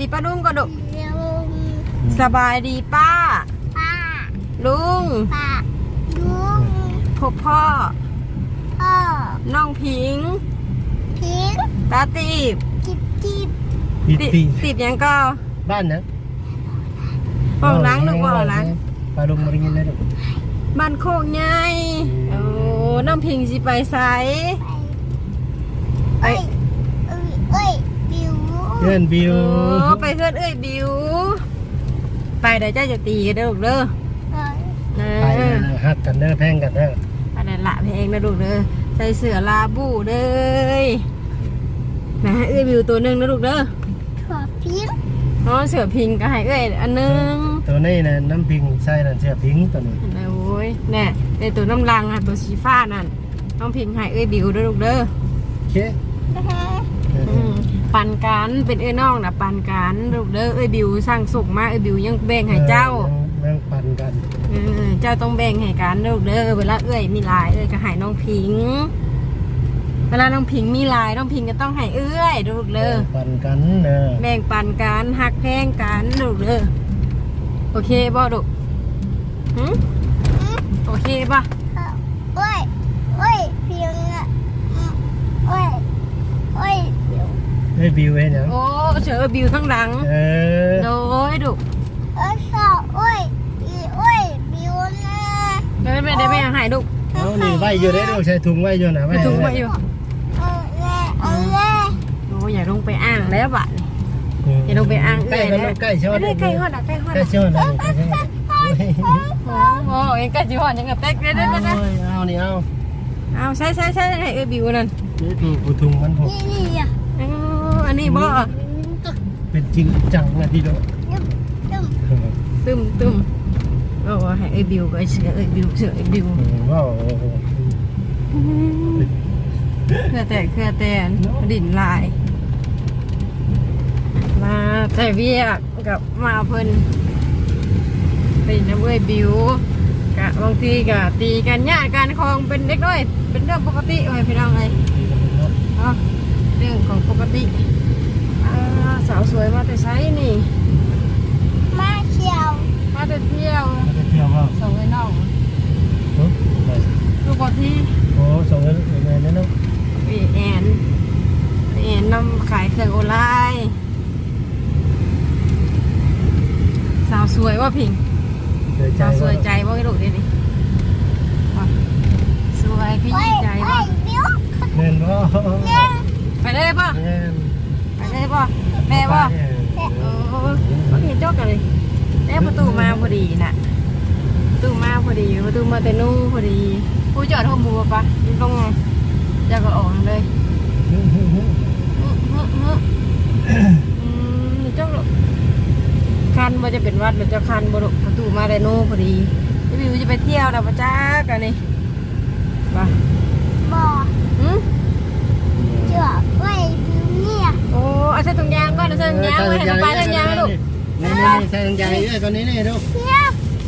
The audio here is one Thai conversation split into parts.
ดีป้าลุงก็ดุเร็วสบายดีป้า ป้า ลุง ป้า ลุงพ่อพ่อ พ่อ น้องพิง พิง ตาตีบจิบจิบปิดติปีตีบหยังก็ บ้านนะห้องล้างลูกว่าล้างปลาลงมาเรียนได้ลูกบ้านโคกใหญ่โอ้น้องพิงสิไปไสไปเอ้ยเอ้ยเอ้ยบิว เพื่อนบิวโอ้ไปเพื่อนเอ้ยบิว ไปเดี๋ยวเจ้าจะตีกันเด้อลูกเด้อเอ้ยเอไปอฮักกันเด้อแพงกันเด้อไปนั่นละเพลงนะลูกเด้อใส่เสื้อลาบูเด้อนะเอ้ยบิวตัวหนึงนะลูกเด้อถั่วพิงอ๋อเสือพิงก็ให้เอ้ยอันหนึงตัวนี้นะน้ำพิงใส่นั่นเสื้อพิงตัวนี้อันนั้นโอ้ยแน่ในตัวน้ำลังอะตัวสีฟ้านั่นน้องพิงให้เอ้ยบิวเด้อลูกเด้อโอเคนะฮะเอออืม ปันกันเป็นเอ้ยน้องนะปันกันลูกเด้อเอ้ยบิวสร้างสุขมาเอ้ยบิวยังแบ่งให้เจ้านั่งปั่นกันเออเจ้าต้องแบ่งให้กันลูกเด้อเวลาเอ้ยมีหลายเอ้ยก็ให้น้องพิง เวลาน้องพิงมีหลายน้องพิงก็ต้องให้เอ้ยลูกเด้อปั่นกันเด้อแบ่งปันกันหักแพงกันลูกเด้อโอเคบ่ลูกหืมโอเคป่ะเอ้ยเอ้ยพิงอะเอ้ยเอ้ย บิวเฮ้ยบิวเห็นยังโอ้เสือบิวทั้งหลังเออโดยลูกเอ้ยชอบเอ้ยอีเอ้ยบิวนะเดี๋ยวไม่ได้ไม่ให้ลูกเอานี่ไว้อยู่ได้อลูกใส่ถุงไว้อยู่นะไปไว้ถุงไว้อยู่เออแม่เออแม่โอ้อย่าลงไปอ้างแล้วบัดนี้อย่าลงไปอ้างใกล้เอ้ยกันนะลูกใกล้ชอไม่ดได้ใกล้ฮอดอะใกล้ฮอดใกล้อะชอดนะใกล้ชอดโอ้โหเองใกล้จิฮอดยังกับเป๊กเด้อเด้อเด้อโอ้ยเอานี่เอาเอาใช่ใช่ใช่ให้เอ้ยบิวนั่นนี่ดูกูถุงมันผมนี่นี่อะ อ๋ออันนี้บ่เป็นจริงจังนะพี่โดตึ้มตึ้มตึมตึมโอ้ให้เอ้ยบิวก็เสือเอ้ยบิวเสือเอ้ยบิวว้าวเครือแต่เครือแต่ดินลาย มาแต่เวียกกับมาเพิ่นเป็นน้ำเอ้ยบิวกะบางทีกะตีกันญาติกันคองเป็นเด็กน้อย เป็นเรื่องปกติไว้พี่น้องเลยเนาะ เรื่องของปกติอ่าสาวสวยมาแต่ไซนี่ มาเชียว มาแต่เที่ยวไปเที่ยวว่าส่งไอ้น้องไปลูกบอที่โอ้ส่งเงินเงินนั่นเนาะเอแอนเอแอนนำขายเครื่องออนไลน์สาวสวยว่าพิงเสียใจสาวสวยใจว่าไอ้ลูกเดี๋ยวนี้ว่าสวยพี่เอ้ยใจเอ้ว่ายบิวเงินว่า ไปได้ป่ะเงินไปได้ป่ะแม่ป่ะโอ้โอเคจกกันเลยแล้วประตูมาพอดีน่ะประตูมาพอดีประตูมาแต่นู่พอดีผู้จอดห้องบัวปะอยู่ตรงจะก็ออกเลยฮึฮึฮึอืมเจ้าหรอกคันว่าจะเป็นวัดหรือจะคันบรุประตูมาแต่นู่พอดีพี่วิวจะไปเที่ยวแล้วปะจ้ากันนี่ปะบอหืมเจื อเอ้ยบิวเนี่ยโอ้เอาใส่ถุงยางก่อนเอาใส่ถุงยางไว้ให้น้องปลาใส่ถุงยางลูกนี่นี่ใส่ถุงยางนี่ตอนนี้นี่ดูเนี่ย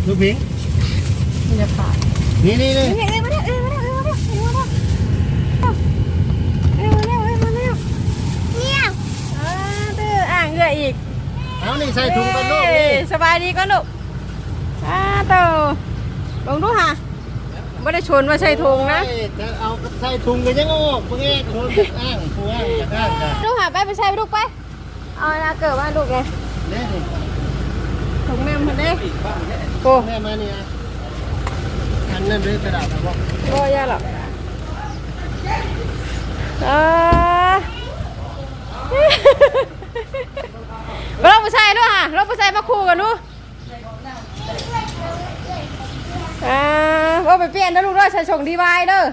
ลูกพิงนี่จะปาดนี่นี่นี่เอ้ยเอ้ยมาแล้วเอ้ยมาแล้วเอ้ยมาแล้วเอ้ยมาแล้วเอ้ยมาแล้วเอ้ยมาแล้วเนี่ยอ่าตื้ออ่างเรืออีกเอานี่ใส่ถุงกันลูกเอ้นี่ยสบายดีก็ลูกอ่าเต่าลงดูค่ะ ไม่ได้ชนว่าใช่ธงนะจะเอาใส่ถุงกันยังออกพวกนี้คนอ้างพวกอ้างจากอ้างกันลูกหาไปไปใส่ไปลูกไป เอานะเกิดว่าลูกไงนี่ถุงแม่มันเด้โอ้แม่มาเนี่ยอันนั้นด้วยกระดาษบอกโอ้ยาหรอกอ่าเราไปใส่ด้วยค่ะเราไปใส่มาคู่กันดู อ่าว่าไปเปลี่ยนนะลูกเด้อใส่ส่งดีไวเด้อ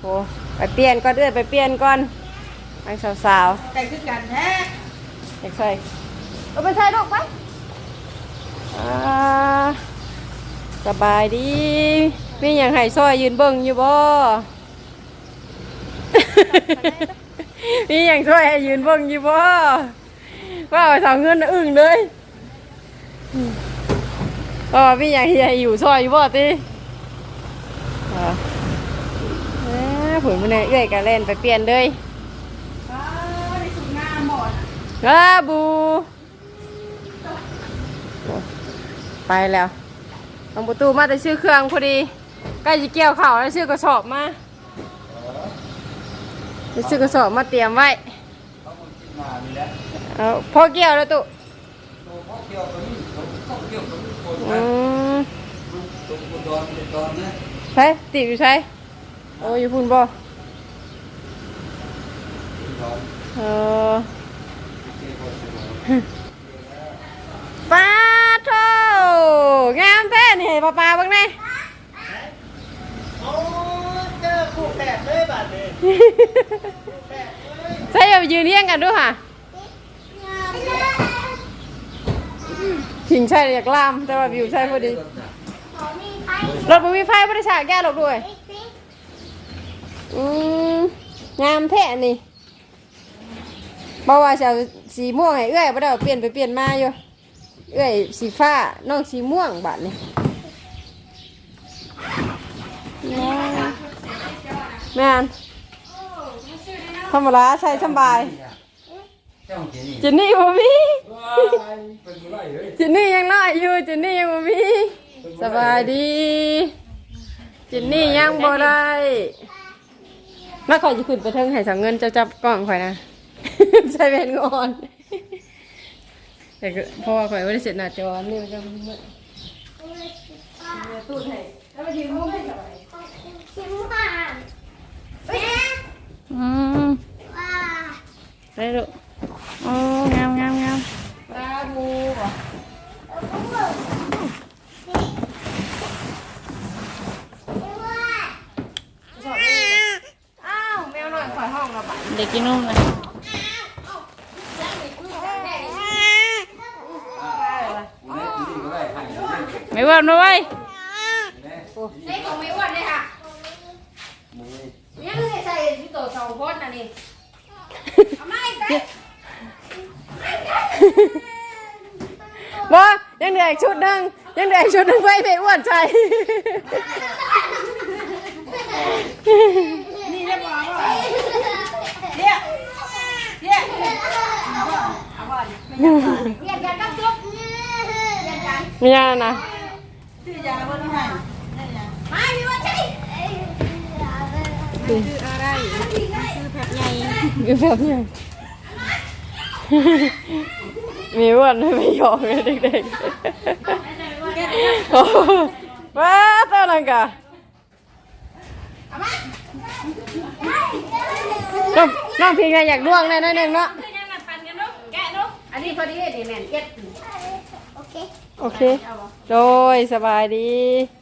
โอ้ไปเปลี่ยนก่อนเด้อไปเปลี่ยนก่อนไอ้สาวๆแต่งขึ้นกันแท้เด็กใส่เอาไปใส่ลูกไปอ่าสบายดีมีอย่างไห้ซอยยืนเบิ่งอยู่บ่ มีอย่างช่วยให้ยืนเบิ่งอยู่บ่ว่าเอาสาวเงินน่ะอึ้งเลย อ๋อมีอย่างเฮียอยู่ซอยอยู่บ่ติอ๋อเอ้อผุนมันเอื้อยกันเล่นไปเปลี่ยนเลยเอเออบูโอ้ไปแล้วลงประตูมาแต่ชื่อเครื่องพอดีใกล้จะเกี่ยวเข่าวแล้วชื่อกระสอบมาไปซื้อกระสอบมาเตรียมไว้ เอาพอเกี่ยวแล้วตุ อืมใช่ติดอยู่ใช่โอ้ยอยู่พุ่นบ่เออป้าโถงามแท้นี่ป้าป้าบ้างไงโอ้เจอคู่แฝดเลยบัดนี้ใช่อย่าไปยืนเลี้ยงกันด้วยค่ะ ถิงใช่อยากล่ามแต่ว่าวิวใช่พอดีขอมีไฟรถมันมีไฟไม่ได้ฉากแก้หรอกด้วยปิ๊กปิ๊กอืมงามแท้นี่บอกว่าจะเอาสีม่วงให้เอื้อยบ่ได้เอาเปลี่ยนไปเปลี่ยนมาอยู่ เอื้อยสีฟ้าน้องสีม่วงบาดนี่แม่นธรรมดาใช้สำบาย เจ้าเจนี่จินนี่บ่มีเป็นไรเฮ้ยจินนี่ยังน้อยอยู่จินนี่ยังบ่มีสบายดีจินนี่ยังบ่ได้มาขอยจะขึ้นไปเทิงให้สังเงินเจ้าจับกล้องข่อยนะ ใช้เป็นงอนแต่ก็เพราะว่าข่อยไม่ได้เสร็จหน้าจอนี่มันจะมืดตู้ให้แล้วมายืนมุมให้สบายชิมผ่านแม่อืมว้า ได้ลูก โอ้งามงามงามปลาบูบ่อ้าวแมวหน่อยข่อยห้องเราไปเด็กกินนมนะไม่ว่านะเว้ยใส่ของไม่อ้วนเลยค่ะยังไม่ได้ใส่ที่ตัวสองคนน่ะนี่เอาไม่ไป บ่ยังเหลืออีกชุดหนึ่งยังเหลืออีกชุดหนึ่งไว้ไม่อ้วนใช่นี่เรียบร้อยว่ะเรียกเรียกเอาบ่อนเรียกกันต้องจุ๊บเรียกกันมีอะไรนะไม่มีว่าใช่คืออะไรคือแบบใหญ่คือแบบใหญ่ มีอ้วันไม่ยอมเลยเด็กๆโอ้ว้าตัวนั้นกะน้องน้องพิงอยากล่วงแน่นหนึ่งเนาะอันนี้พอดีดีแม่นเก็ดโอเค โอเค โดยสบายดี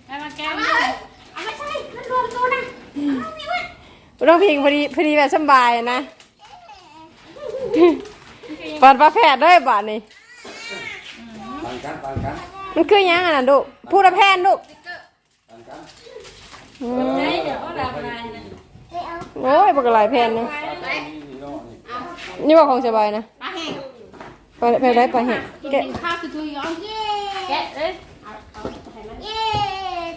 เอาไม่ใช่มันรวมตัวนะน้องพิงพอดีพอดีแบบสำบายนะ ปอนปลาแพทย์ด้วยบาทนี่ปานกันปานกันมันคือหยังอะนะลูกพูดละแพนลูกปานกันอืมไม่เอาโอ้ยปากหลายแพนนะนี่ว่าของสบายนะไปไปได้ไปลาแห้งแกะข้าวคือทุยย้อนเย้แกะเลยเย้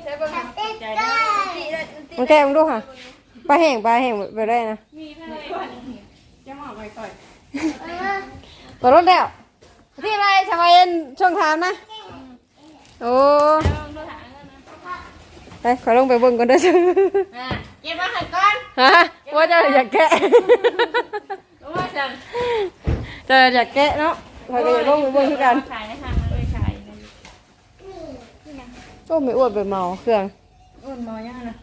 จับติ๊กได้มันแกะมึงดูค่ะปลาแห้งปลาแห้งไปได้นะเออเปิดรถแล้วที่อะไรสบายเย็นช่องทางนะ โอ้ไปขอลงไปเบิ่งก่อนเด้อเก็บมาให้ก่อนฮะว่าเจะอยากแกะรู้ว่าจังเจะอยากแกะเนาะเราก็อยากลงไปเบิ่งคือกันขายนะคะมันเลยขายก็ไม่อ้วนไปเมาเครื่องอ้วนมอยังนะ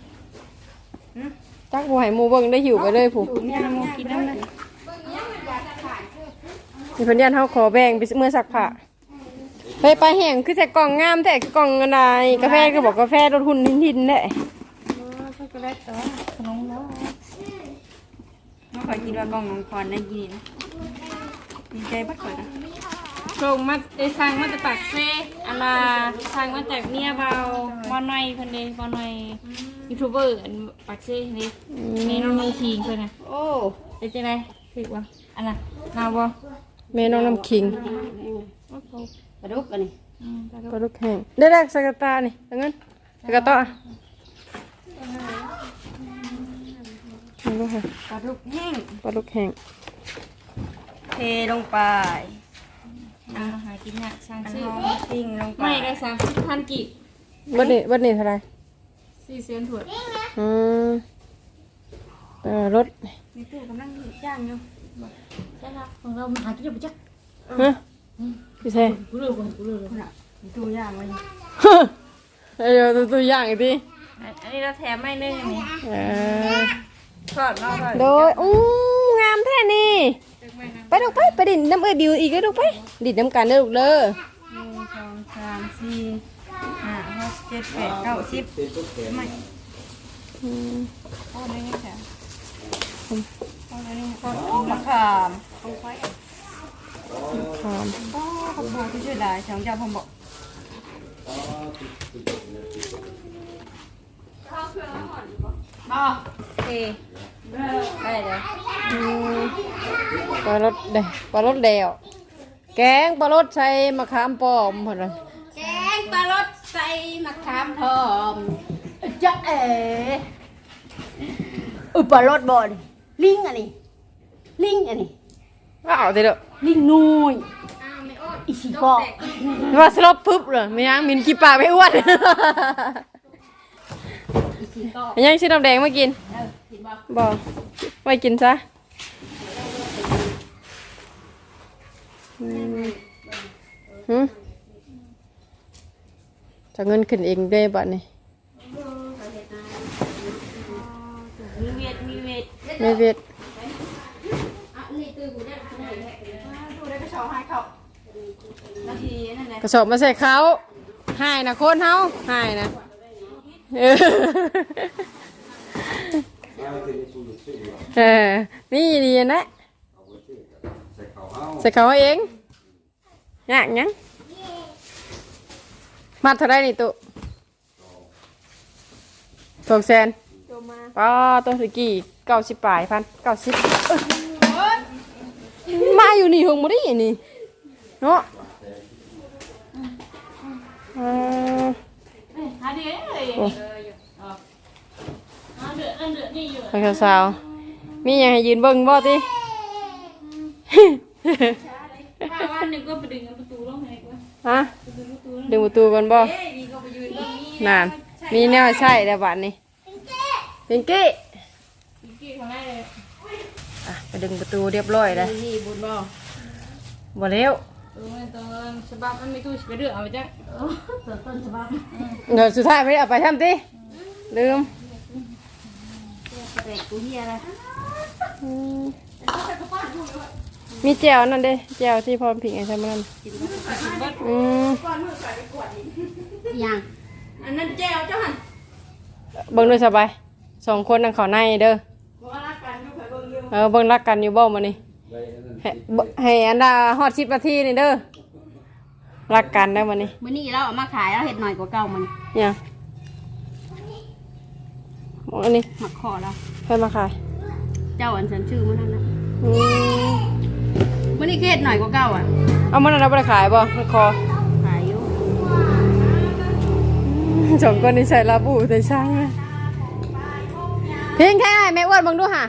จักผู้ให้หมูเบิ่งได้หิวไปเลยผู้เนี่ย มกินน้ำเลยมีเพิ่นยันเฮาขอแบ่งไปเมื่อสักผ้าไปไปแห้งคือแต่กล่องงามแต่กล่องอะไรกาแฟก็บอกกาแฟลดหุ่นทินๆได้ช็อกโกแลตตัวขนมแล้วมาขอกินว่ากล่องของพรได้ยินดีใจบักก่อนนะส่งมาได้สั่งมาจากปากเซ่อาลาสั่งมาจากเมียเบาบอลหน่อยเพิ่นเด้บอลหน่อยยูทูบเบอร์อันปากเซ่นี่นี่น้องน้องทีงเพิ่นน่ะโอ้เป็นจังไดถึกบ่อันน่ะนาวบ่ แม่น้องน้ำคิงปลาดุกอันนี้ปลาลูกแห้งได้แรกสกตานี่เอาเงินสกตาเอาลูกค่ะปลาดุกแห้งปลาลูกแห้งเทลงไปอ่าหากินเนี่ยสร้างชื่อปิ้งลงไปไม่ได้สามสิบพันกีบบัดนี้บัดนี้เท่าไหรสี่เซนถั่วอืมเออรถ ในตู้กำลังย่างอยู่ ใช่ครับของเราหากินอยู่ปะจ๊ะฮะพี่เซ่กูเลือกกูเลือกเลยมีตู้ย่างไว้อยู่เอ้ยเดี๋ยวตัวตัวอย่างอีกทีอันนี้เราแถมไม่นึ่งอันนี้เออทอดเนาะทอดโดยอู้งามแท้นี่ ไปลูกไปไปดินน้ำเอ้ยบิวอีกเลยลูกไปดินน้ำกันเด้อลูกเด้อหนึ่งสองสามสี่ห้าหกเจ็ดแปดเก้าสิบเป็นตุ๊กแกไม่อืม โอ้ยนี่แถมโอ้ยนี่ก็กินมะขามลงไปหอมโอ้ขบวนที่ชื่อดาช่างเจ้าผมบอกอ๋อเอได้เลยอืมปลารสเดปลารสเดวแกงปลารสใส่มะขามป้อมพอดแกงปลารสใส่มะขามหอมจะเอ๋อปลารสบ่ดิ ลิงอันนี้ ลิงอันนี้ว้าวเด้อลิงนุยอีสีกอกว่าสลบปึ๊บเลยไม่ยังมินกี่ปากไม่อ้วนอีสีกอกยังชื่อน้ำแดงมากินเออเห็นบ่บอกไว้กินซะอืมหืมจะเงินขึ้นเองได้บัดนี้ ขานาทีนั่นแหละกระสอบมาใส่เขาหายนะโคนเฮาหายนะเออมาเป็นชูชื่อว่าเออนี่ดีนะเอาไว้ชื่อใส่เขาเฮาใส่เขาเองยากยังมัดเท่าไรนี่ตุสองแสน ป้าตัวตะกี้เก้าสิบปลายพันเก้าสิบมาอยู่นี่หงบ่ได้นี่เนาะเออหาดีเลยโอ้หาเดือดนั่นเออยู่ไปกับสาวมีหยังให้ยืนเบิ่งบ่ติถ้าวันหนึ่งก็ไปดึงประตูลงให้กูฮะดึงประตูก่อนบ่นานมีแนวใช่แต่บัดนี้ เป็นกี้กี่ของได้เลยอะไปดึงประตูเรียบร้อยแล้วนี่บุญบ่บ่แล้วเออตอนฉบับมันไม่ตู้ไปเดือดเอาไปจ้ะเออต้นฉบับเดี๋ยวสุดท้ายไม่ได้เอาไปทำติลืมเด็กกูเฮียอะไรอืมมีแจวนั่นเด้แจวที่พร้อมผิงไอ้ใช่ไหมนั่นอืมยังอันนั้นแจ้วเจ้าหันเบิ่งด้วยสบาย สองคนนั่งเขาในเด้อบอกว่ารักกันก็เคยเบิ่งอยู่เออเบิ่งรักกันอยู่บ่มื้อนี้ได้อันนั้นให้บ่ให้อันดาฮอด10นาทีนี่เด้อรักกันได้มื้อนี้มื้อนี้เราเอามาขายเราเห็ดหน่อยกว่าเก่ามันยังมองอันนี้หมักคอเราให้มาขาย เจ้าอันฉันชื่อมันนั่นนะอืมมื้อนี้คือเห็ดหน่อยกว่าเก่าอะเอามันเอาไปขายบ่มันคอขายอยู่สองคนนี้ใส่ลาบูแต่ช่างนะ เพียงแค่ไหนแม่อ้วนมึงดูค่ะ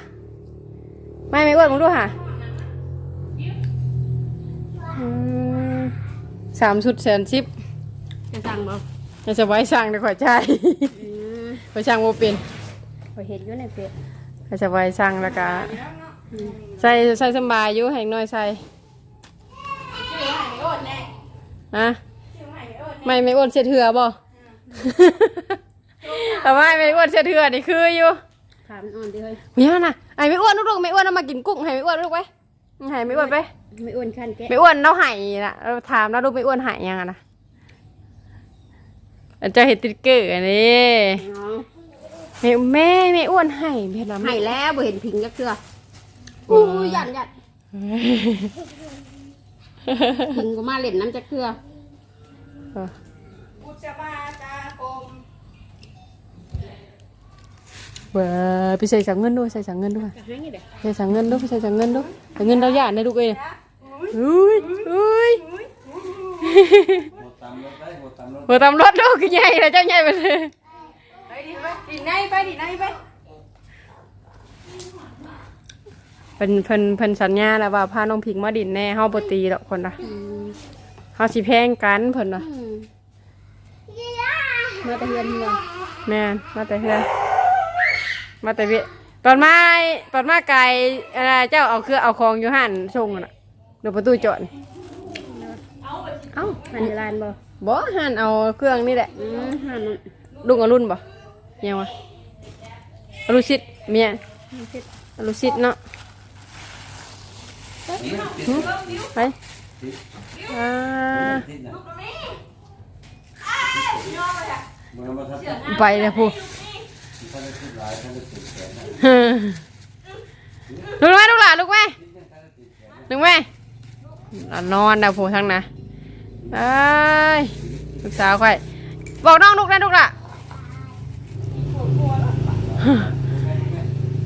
ไม่แม่อ้วนมึงดูค่ะอืมสามชุดแสนสิบจะสั่งบ่จะจะไว้ช่างได้ข่อยใจไว้ช่างโมเป็นไปเห็ดอยู่ในเพจก็จะไว้ช่างแล้วก็ใส่ใส่สำบายอยู่แห่งน้อยใส่ฮะไม่ไม่อ้วนเสียเถื่อบ่แต่ว่าไม่อ้วนเสียเถื่อนี่คืออยู่ ขามันอ่อนดิเฮ้ยเมียน่ะไอ้ไม่อ้วนลูกๆไม่อ้วนเอามากินกุ้งให้ไม่อ้วนลูกไปให้ไม่อ้วนไปไม่อ้วนขั้นแกะไม่อ้วนเราให้น่ะเราถามแล้วลูกไม่อ้วนให้ยังอะนะอันเจะเห็นติ๊กเกอร์อันนี้แม่แม่ไม่อ้วนให้เห็นไหมให้แล้วบ่เห็นพิงจักเทื่ออู้ยันยันพิงก็มาเล่นน้ำจักเทื่อ เว้ยพี่ใส่สังเงินด้วยใส่สังเงินด้วยใส่สังเงินด้วยพี่ใส่สังเงินด้วยสังเงินเราหยาดในลูกเอ้ยอุ้ยอุ้ยหมดตามรถได้หมดตามรถหัวตำรถลูกใหญ่เลยเจ้าใหญ่ไปเลยไปดิไปดิไหนไปดิไหนไปเป็นเพิ่นเพิ่นสัญญาแล้วว่าพาน้องพิงมาดินแน่เฮาบ่ตีดอกคนน่ะเฮาสิแพงกันเพิ่นน่ะมาแตะเฮือนนี่บ่แม่มาแต่เฮือน มาแต่เวียตอนมาตอนมาไกลอะไรเจ้าเอาเครื่องเอาของอยู่หั่นส่งน่ะเดี๋ยวประตูจอดนี่เอ้าหันในร้านบ่บ่หั่นเอาเครื่องนี่แหละอืมหันนั่นลุงอรุณบ่ยังวะอรุชิตเมียอรุชิตเนาะหึไปอ่าทิศน่ะมันมาทับไปเลยพู ท่าได้ทิศหลายท่าได้ติดแขนนะลุกไหมลูกหล่ะลุกไหมลุกไหมอ่นอนนะพูทั้งนะเอ้ลูกสาวค่อยบอกน้องลุกนะลูกหล่ะ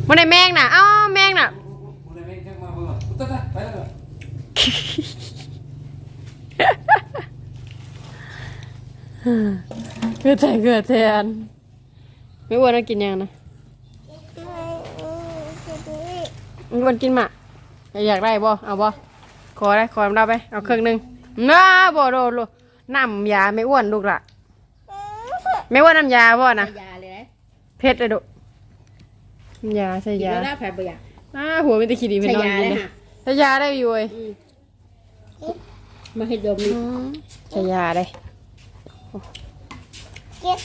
มันได้แมงน่ะอ้าแมงน่ะคุณได้แม่งจักมาเบิ่งตุ๊ดแล้วเกิดใจเกิดแทน ไม่อ้วนแล้วกินยังนะไม่อ้วนกินหมะอยากได้บ่เอาบ่ขอได้ขอเราไปเอาเครื่องหนึงน้าบ่โดโลน้ำยาไม่อ้วนลูกละไม่อ้วนน้ำยาบ่นะยาเลยนะเพชรเลยดุน้ำยาใช่กินยาแล้วได้แผลบ่อยากอ้าหัวไม่ได้ขี้ดีเป็นใช้นอนยากินเลยนะค่ะใช้ยาได้อยู่เว้ยมาให้ดมนี่ใช้ยาได้เก็บ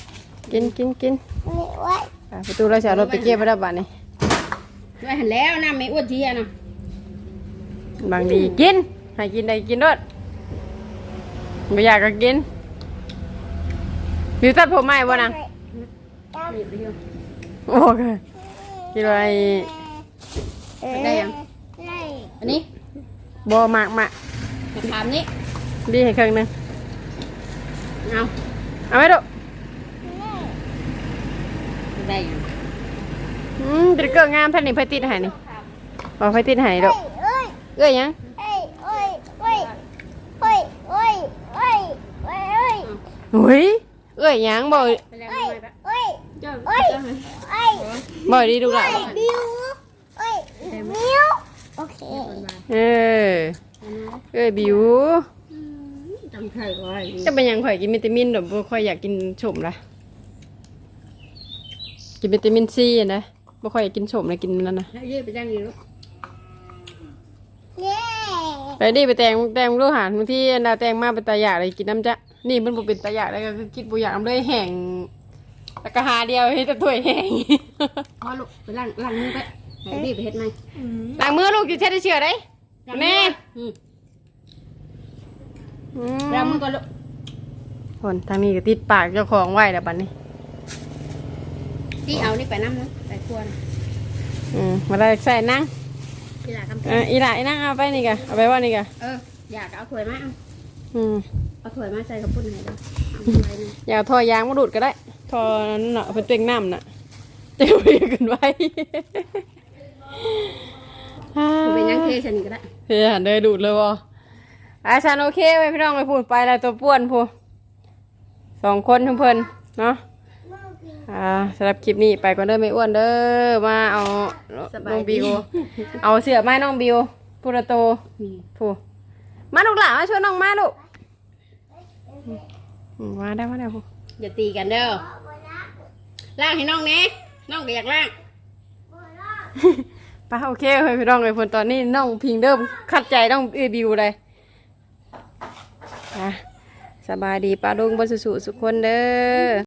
กินกินกินนี่ไว้อะประตูเราจะเอารถไปเก็บไว้แล้วบ้านนี้ไว้หันแล้วน้ำไม่อ้วนเทียนะบางทีกิน ให้กินได้กินด้วยไม่อยากก็กินบิวตัดผมใหม่บ่นะนี่ไปอยู่โอเคคิดว่าไอ้ได้ยังได้อันนี้บ่มากมากมาถามนี่ดีให้เครื่องหนึงเอาเอาไหมลูก ได้อยู่อืมติดเกลืองามท่านนี่เพิ่นติดให้นี่บ่เพิ่นติดให้ดอกเอ้ยเอ้ยังเอ้ยเอ้ยหยังบ่บ่ดีดูล่ะเออเอ้ยบิวจะเป็นหยังข่อยกินวิตามินดอกบ่ค่อยอยากกินชมล่ะ กินวิตามินซีอะนะบ่ค่อยอยากกินชมเลยกินนั่นนะให้ยืดไปจ้างดีลูกเย้ไปดิไปแต่งแต่งรูหารบางทีอันดาแต่งมาเป็นตาอยากเลยกินน้ำจ้ะนี่มันบ่เป็นตาอยากเลยก็คือคิดบ่อยากน้ำเลยแห้งแล้วก็หาเดียวให้แต่ถ้วยแห้งพอลูกไปล้างล้างมือไปให้รีบไปเฮ็ดไหมล้างมือลูกจะเช็ดให้เชื่อได้แม่อืมอืล้างมมือก่อนลูกคนทางนี้ก็ติดปากเจ้าของไว้แล้วบัดนี้ ที่เอานี่ไปน้ำนะไปครัวนะอืมมาได้ใส่นั่งที่หลากำเอออีหล่ะอีนั่งเอาไปนี่กะเอาไปว่านี่กะเออ อยากเอาถ้วยมาเอาอืมเอาถ้วยมาใส่ข้าวปุ้นให้เลยเอาไว้นี่อย่าเอาทอยางมาดูดก็ได้ ทอนั้นน่ะเอาเป็นเต็งน้ำน่ะเต็มไปกันไว้เอาเป็นยังเทฉันนี่ก็ได้ เฮียเดินดูดเลยวะอาชันโอเคไว้พี่น้องไปพูดไปแล้วตัวป้วนพูสองคนทั้งเพิ่นเนาะ อ่าสำหรับคลิปนี้ไปก่อนเด้อไม่อ้วนเด้อมาเอาน้องบิว เอาเสือไม้น้องบิวพูระโตนี่พูมาลูกหลานมาช่วยน้องมาลูกอืมมาได้มาได้พูอย่าตีกันเด้อล้างให้น้องแน่น้องก็อยากล้างไปโอเคเฮ้ยพี่น้องเลยเพิ่นตอนนี้น้องพิงเดิมขัดใจน้องเอบิวเลยอะสบายดีป้าลุงบนสุสุสุขคนเด้อ